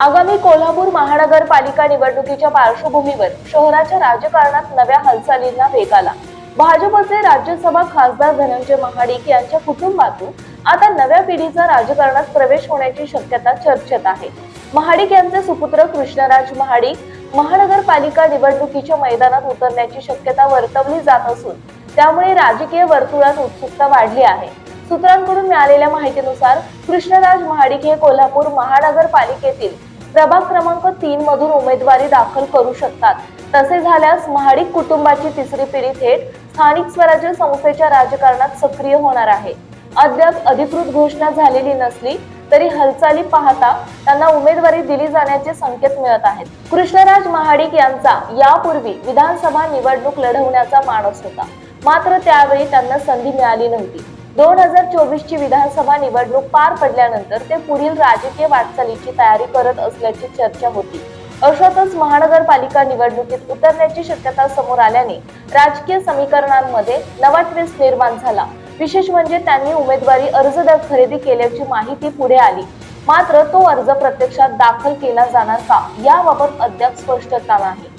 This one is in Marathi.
आगामी कोल्हापूर महानगरपालिका निवडणुकीच्या पार्श्वभूमीवर शहराच्या राजकारणात नव्या हालचालींना वेग आला. भाजपचे राज्यसभा खासदार धनंजय महाडिक यांच्या कुटुंबातून आता नव्या पिढीचा राजकारणात प्रवेश होण्याची शक्यता चर्चेत आहे. महाडिक यांचे सुपुत्र कृष्णराज महाडिक महानगरपालिका निवडणुकीच्या मैदानात उतरण्याची शक्यता वर्तवली जात असून त्यामुळे राजकीय वर्तुळात उत्सुकता वाढली आहे. सूत्रांकडून मिळालेल्या माहितीनुसार कृष्णराज महाडिक हे कोल्हापूर महानगरपालिकेतील प्रभाग क्रमांक तीन मधून उमेदवारी दाखल करू शकतात. तसे झाल्यास महाडिक कुटुंबाची तिसरी पिढी थेट स्थानिक स्वराज्य संस्थेच्या राजकारणात सक्रिय होणार आहे. अद्याप अधिकृत घोषणा झालेली नसली तरी हालचाली पाहता त्यांना उमेदवारी दिली जाण्याचे संकेत मिळत आहेत. कृष्णराज महाडिक यांचा यापूर्वी विधानसभा निवडणूक लढवण्याचा मानस होता. मात्र त्यावेळी त्यांना संधी मिळाली नव्हती. दोन हजार चोवीसची विधानसभा निवडणूक पार पडल्यानंतर ते पुढील राजकीय वाटचालीची तयारी करत असल्याची चर्चा होती. अशातच महानगरपालिका निवडणुकीत उतरण्याची शक्यता समोर आल्याने राजकीय समीकरणांमध्ये नवा ट्विस्ट निर्माण झाला. विशेष म्हणजे त्यांनी उमेदवारी अर्ज खरेदी केल्याची माहिती पुढे आली. मात्र तो अर्ज प्रत्यक्षात दाखल केला जाणार का याबाबत अद्याप स्पष्टता नाही.